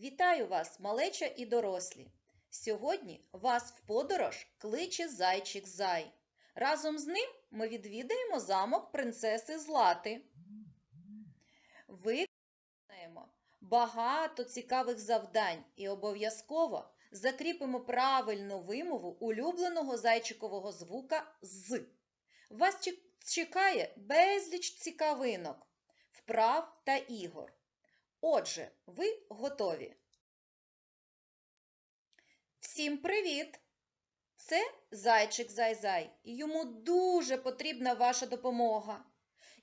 Вітаю вас, малеча і дорослі! Сьогодні вас в подорож кличе зайчик Зай. Разом з ним ми відвідаємо замок принцеси Злати. Виконаємо багато цікавих завдань і обов'язково закріпимо правильну вимову улюбленого зайчикового звука з. Вас чекає безліч цікавинок, вправ та ігор. Отже, ви готові. Всім привіт! Це зайчик Зай-Зай, і йому дуже потрібна ваша допомога.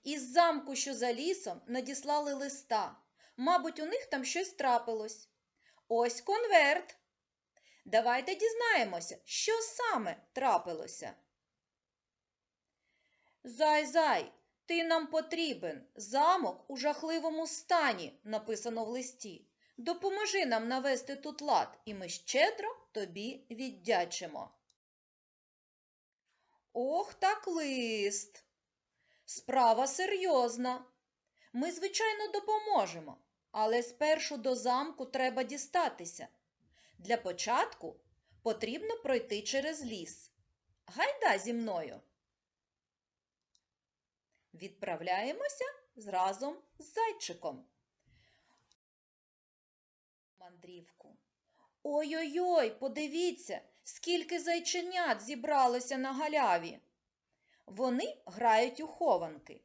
Із замку, що за лісом, надіслали листа. Мабуть, у них там щось трапилось. Ось конверт. Давайте дізнаємося, що саме трапилося. Зай-Зай, ти нам потрібен. Замок у жахливому стані, написано в листі. Допоможи нам навести тут лад, і ми щедро тобі віддячимо. Ох, так лист. Справа серйозна. Ми, звичайно, допоможемо, але спершу до замку треба дістатися. Для початку потрібно пройти через ліс. Гайда зі мною. Відправляємося разом з зайчиком. Мандрівку. Ой-ой-ой, подивіться, скільки зайченят зібралося на галяві. Вони грають у хованки.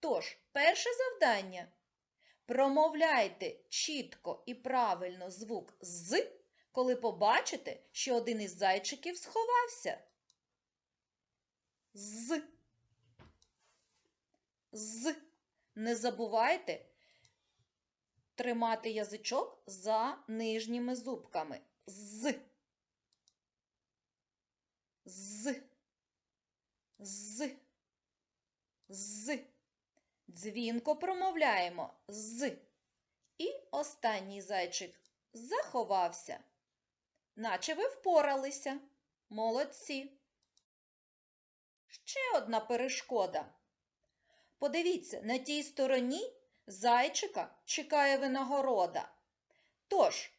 Тож, перше завдання. Промовляйте чітко і правильно звук з, коли побачите, що один із зайчиків сховався. З. З. Не забувайте тримати язичок за нижніми зубками. З. З. З. З. Дзвінко промовляємо з. І останній зайчик заховався. Наче ви впоралися. Молодці. Ще одна перешкода. Подивіться, на тій стороні зайчика чекає винагорода. Тож,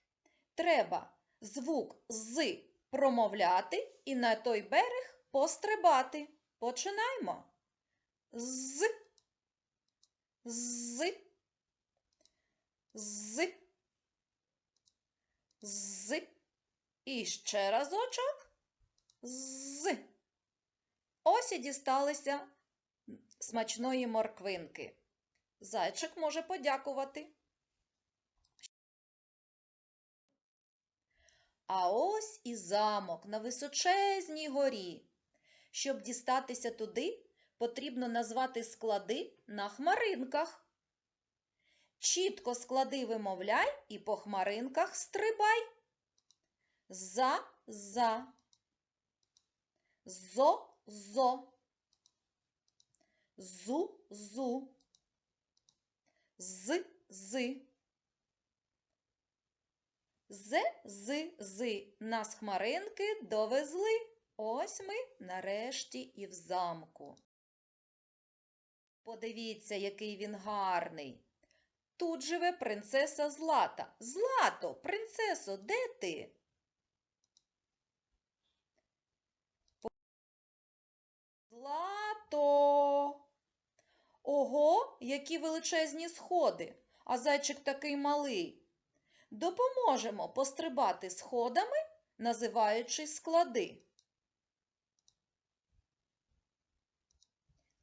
треба звук з промовляти і на той берег пострибати. Починаємо. З. З. З. З. І ще разочок. З. Ось і дісталися смачної морквинки. Зайчик може подякувати. А ось і замок на височезній горі. Щоб дістатися туди, потрібно назвати склади на хмаринках. Чітко склади вимовляй і по хмаринках стрибай. За, за. Зо, зо. Зу, зу. З, з. З, з, з. Нас хмаринки довезли. Ось ми нарешті і в замку. Подивіться, який він гарний. Тут живе принцеса Злата. Злато, принцесо, де ти? Злато. Ого, які величезні сходи, а зайчик такий малий. Допоможемо пострибати сходами, називаючи склади.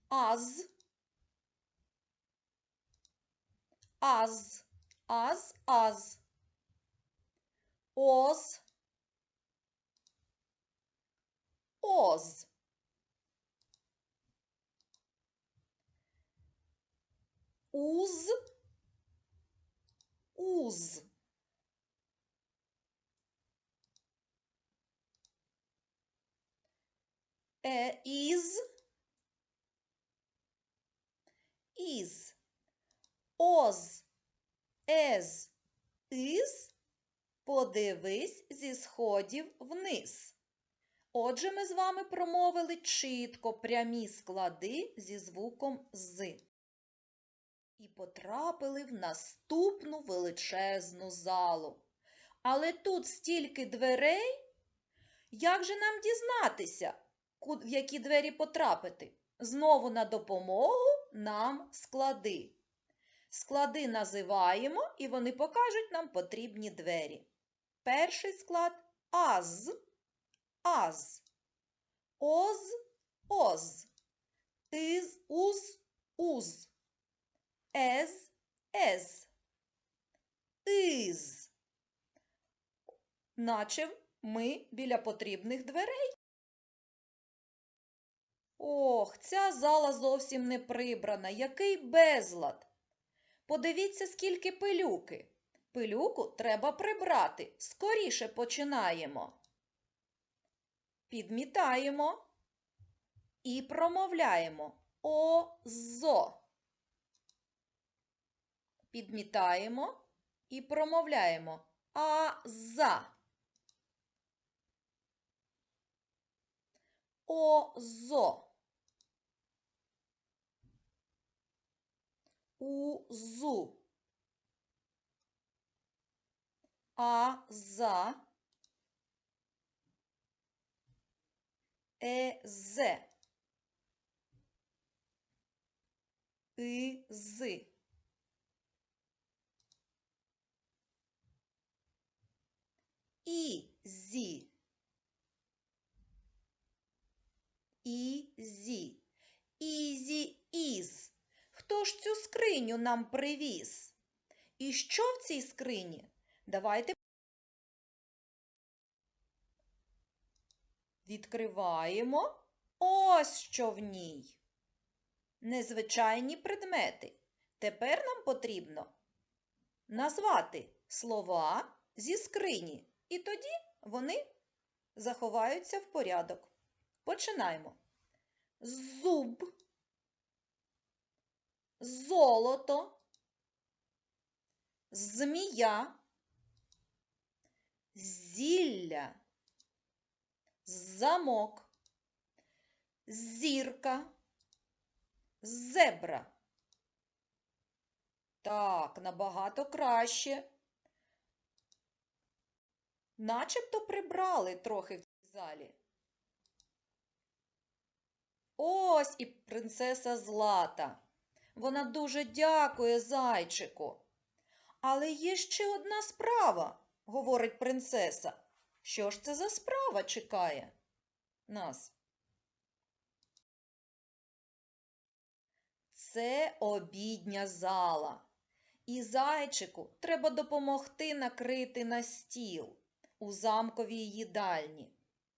Аз. Аз. Аз, аз. Оз. Оз. Уз. Уз. Е, із. Із. Оз. Ез. Із. Подивись зі сходів вниз. Отже, ми з вами промовили чітко прямі склади зі звуком з. І потрапили в наступну величезну залу. Але тут стільки дверей. Як же нам дізнатися, в які двері потрапити? Знову на допомогу нам склади. Склади називаємо, і вони покажуть нам потрібні двері. Перший склад аз, аз, оз, оз, из, уз, уз, ез, ез, из. Наче ми біля потрібних дверей. Ох, ця зала зовсім не прибрана. Який безлад. Подивіться, скільки пилюки. Пилюку треба прибрати. Скоріше починаємо. Підмітаємо і промовляємо озо. Підмітаємо і промовляємо аза. Озо. Узу. Аза. Езе. Изи. Ізі. Ізі. Ізі із. Хто ж цю скриню нам привіз? І що в цій скрині? Давайте відкриваємо. Ось що в ній. Незвичайні предмети. Тепер нам потрібно назвати слова зі скрині, і тоді вони заховаються в порядок. Починаємо. Зуб, золото, змія, зілля, замок, зірка, зебра. Так, набагато краще. Начебто прибрали трохи в цій залі. Ось і принцеса Злата. Вона дуже дякує зайчику. Але є ще одна справа, говорить принцеса. Що ж це за справа чекає нас? Це обідня зала. І зайчику треба допомогти накрити на стіл у замковій їдальні.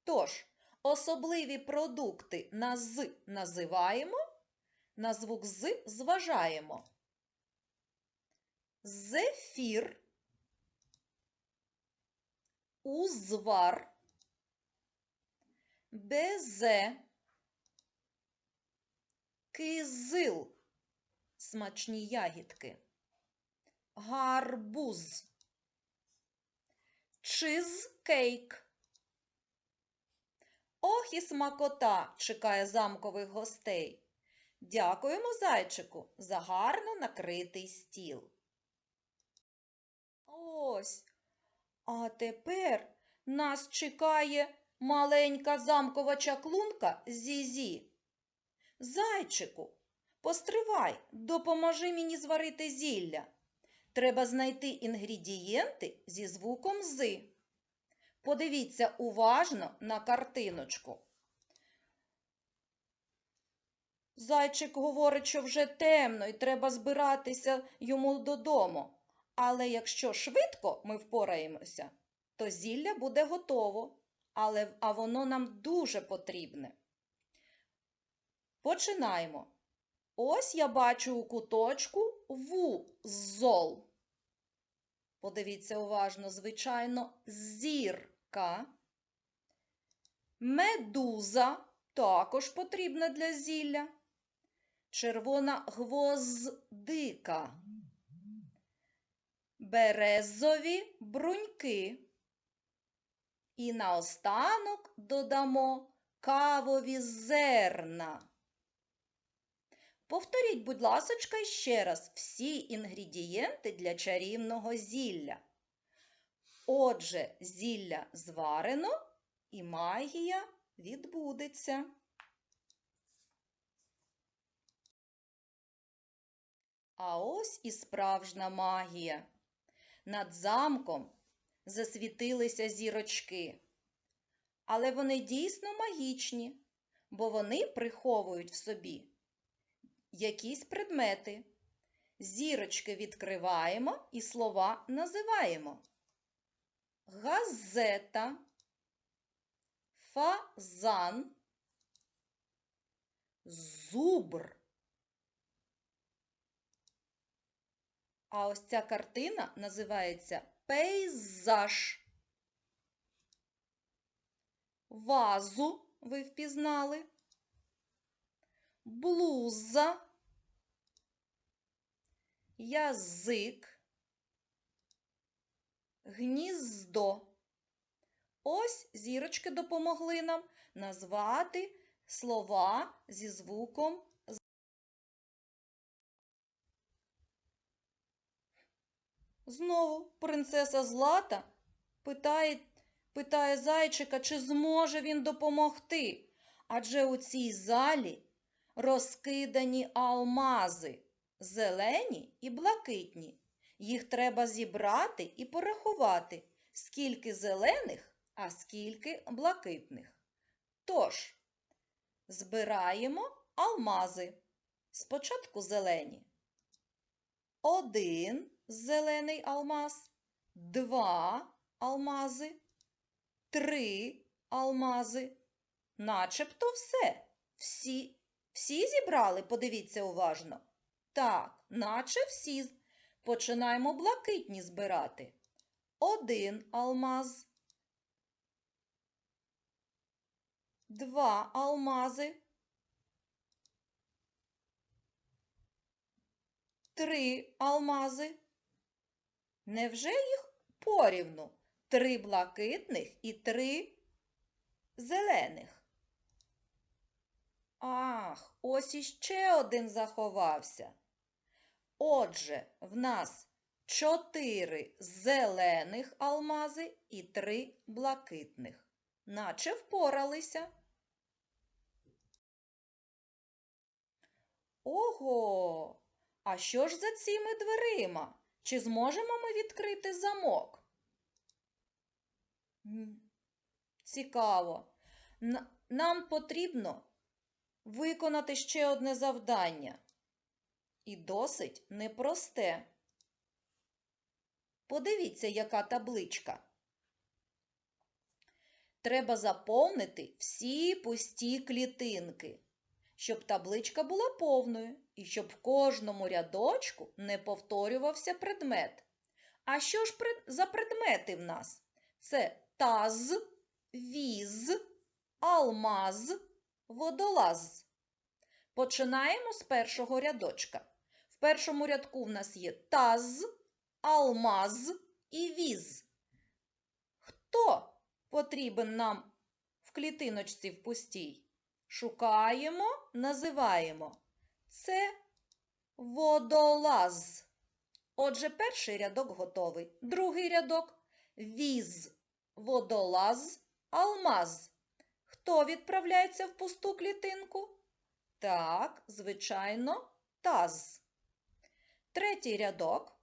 Тож, особливі продукти на з називаємо, на звук з зважаємо. Зефір, узвар, безе, кизил, смачні ягідки, гарбуз, чизкейк. Ох і смакота чекає замкових гостей. Дякуємо зайчику за гарно накритий стіл. Ось. А тепер нас чекає маленька замкова чаклунка Зізі. Зайчику, постривай, допоможи мені зварити зілля. Треба знайти інгредієнти зі звуком з. Подивіться уважно на картиночку. Зайчик говорить, що вже темно і треба збиратися йому додому. Але якщо швидко ми впораємося, то зілля буде готово, але, а воно нам дуже потрібне. Починаємо. Ось я бачу у куточку вузол. Подивіться уважно, звичайно, зірка. Медуза також потрібна для зілля. Червона гвоздика. Березові бруньки. І наостанок додамо кавові зерна. Повторіть, будь ласочка, ще раз всі інгредієнти для чарівного зілля. Отже, зілля зварено і магія відбудеться. А ось і справжня магія. Над замком засвітилися зірочки. Але вони дійсно магічні, бо вони приховують в собі якісь предмети. Зірочки відкриваємо і слова називаємо. Газета, фазан, зубр. А ось ця картина називається пейзаж. Вазу ви впізнали. Блуза. Язик. Гніздо. Ось зірочки допомогли нам назвати слова зі звуком. Знову принцеса Злата питає, питає зайчика, чи зможе він допомогти. Адже у цій залі розкидані алмази, зелені і блакитні. Їх треба зібрати і порахувати, скільки зелених, а скільки блакитних. Тож, збираємо алмази. Спочатку зелені. Один зелений алмаз, два алмази, три алмази. Начебто все. Всі, всі зібрали, подивіться уважно. Так, наче всі. Починаємо блакитні збирати. Один алмаз. Два алмази. Три алмази. Невже їх порівну? Три блакитних і три зелених. Ах, ось іще один заховався. Отже, в нас чотири зелених алмази і три блакитних. Наче впоралися. Ого! А що ж за цими дверима? Чи зможемо ми відкрити замок? Цікаво. Нам потрібно виконати ще одне завдання. І досить непросте. Подивіться, яка табличка. Треба заповнити всі пусті клітинки, щоб табличка була повною і щоб в кожному рядочку не повторювався предмет. А що ж за предмети в нас? Це таз, віз, алмаз, водолаз. Починаємо з першого рядочка. В першому рядку в нас є таз, алмаз і віз. Хто потрібен нам в клітиночці в пустій? Шукаємо, називаємо. Це водолаз. Отже, перший рядок готовий. Другий рядок віз, водолаз, алмаз. Хто відправляється в пусту клітинку? Так, звичайно, таз. Третій рядок.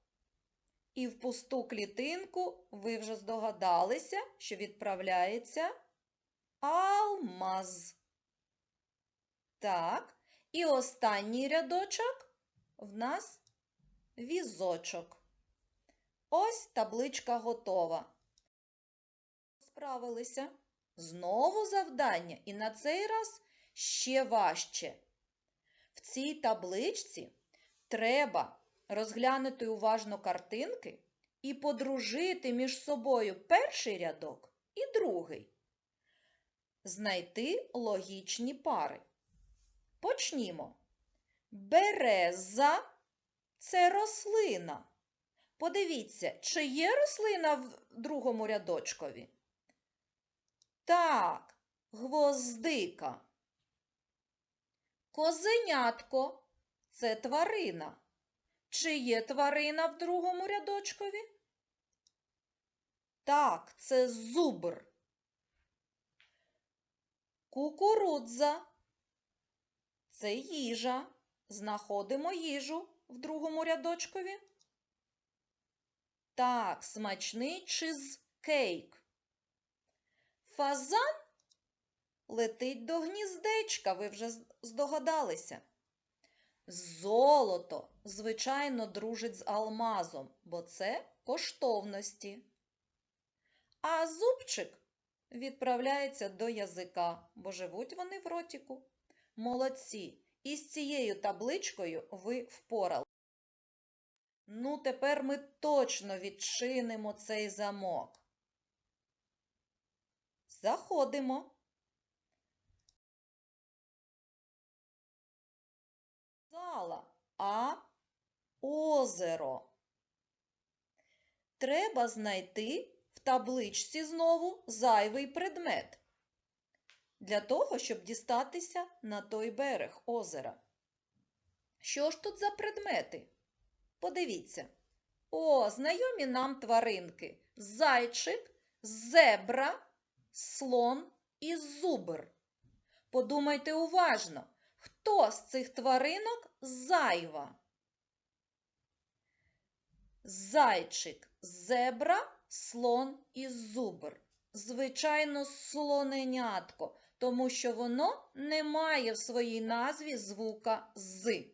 І в пусту клітинку ви вже здогадалися, що відправляється алмаз. Так, і останній рядочок в нас візочок. Ось табличка готова. Справилися. Знову завдання, і на цей раз ще важче. В цій табличці треба розглянути уважно картинки і подружити між собою перший рядок і другий. Знайти логічні пари. Почнімо. Береза це рослина. Подивіться, чи є рослина в другому рядочкові? Так, гвоздика. Козенятко це тварина. Чи є тварина в другому рядочкові? Так, це зубр. Кукурудза. Це їжа. Знаходимо їжу в другому рядочкові. Так, смачний чизкейк. Фазан летить до гніздечка, ви вже здогадалися. Золото, звичайно, дружить з алмазом, бо це коштовності. А зубчик відправляється до язика, бо живуть вони в ротіку. Молодці! І з цією табличкою ви впорали. Ну, тепер ми точно відчинимо цей замок. Заходимо. Зала, а озеро. Треба знайти в табличці знову зайвий предмет для того, щоб дістатися на той берег озера. Що ж тут за предмети? Подивіться. О, знайомі нам тваринки. Зайчик, зебра, слон і зубр. Подумайте уважно, хто з цих тваринок зайва? Зайчик, зебра, слон і зубр. Звичайно, слоненятко, тому що воно не має в своїй назві звука з.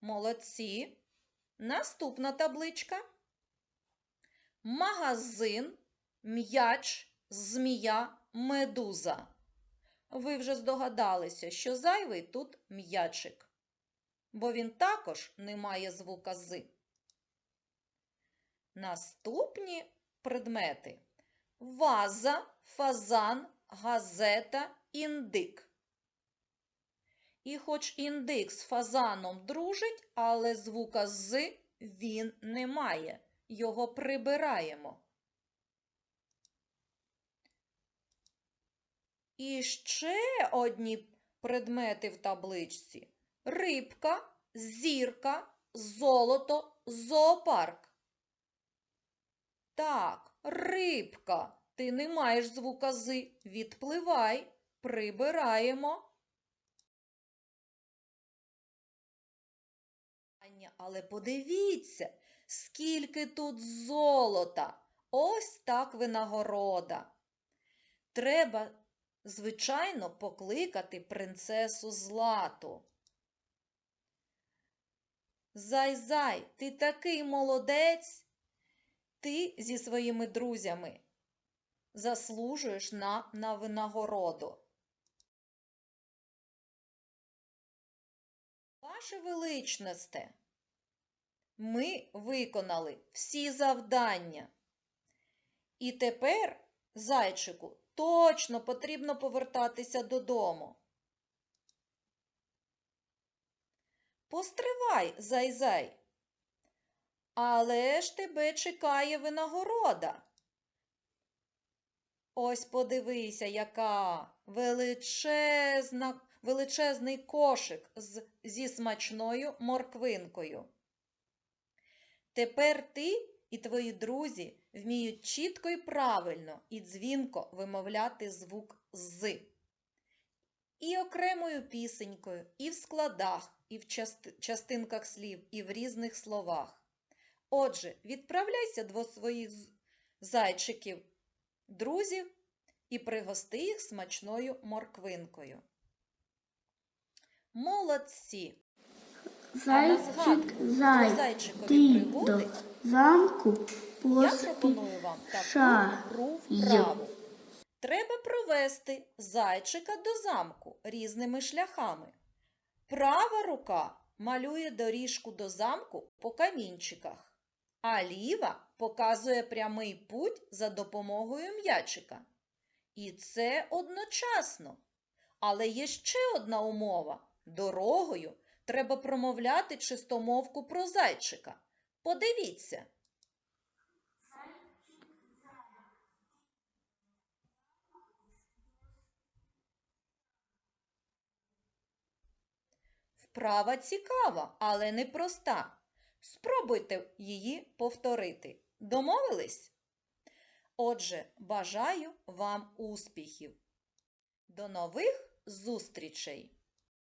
Молодці. Наступна табличка. Магазин, м'яч, змія, медуза. Ви вже здогадалися, що зайвий тут м'ячик, бо він також не має звука з. Наступні предмети ваза, фазан, газета, індик. І хоч індик з фазаном дружить, але звука з він не має. Його прибираємо. І ще одні предмети в табличці: рибка, зірка, золото, зоопарк. Так, рибка. Ти не маєш звука з. Відпливай, прибираємо. Але подивіться, скільки тут золота. Ось так винагорода. Треба, звичайно, покликати принцесу Злату. Зай-зай, ти такий молодець. Ти зі своїми друзями заслужуєш на, на винагороду. Ваше величносте, ми виконали всі завдання. І тепер, зайчику, точно потрібно повертатися додому. Постривай, зай-зай. Але ж тебе чекає винагорода. Ось подивися, яка величезна, величезний кошик з, зі смачною морквинкою. Тепер ти і твої друзі вміють чітко і правильно і дзвінко вимовляти звук з. І окремою пісенькою, і в складах, і в частинках слів, і в різних словах. Отже, відправляйся до своїх зайчиків, друзів і пригости їх смачною морквинкою. Молодці! Зайчик, зай, ти до замку вправу. Треба провести зайчика до замку різними шляхами. Права рука малює доріжку до замку по камінчиках, а ліва показує прямий путь за допомогою м'ячика. І це одночасно. Але є ще одна умова. Дорогою треба промовляти чистомовку про зайчика. Подивіться. Вправа цікава, але непроста. Спробуйте її повторити. Домовились? Отже, бажаю вам успіхів. До нових зустрічей!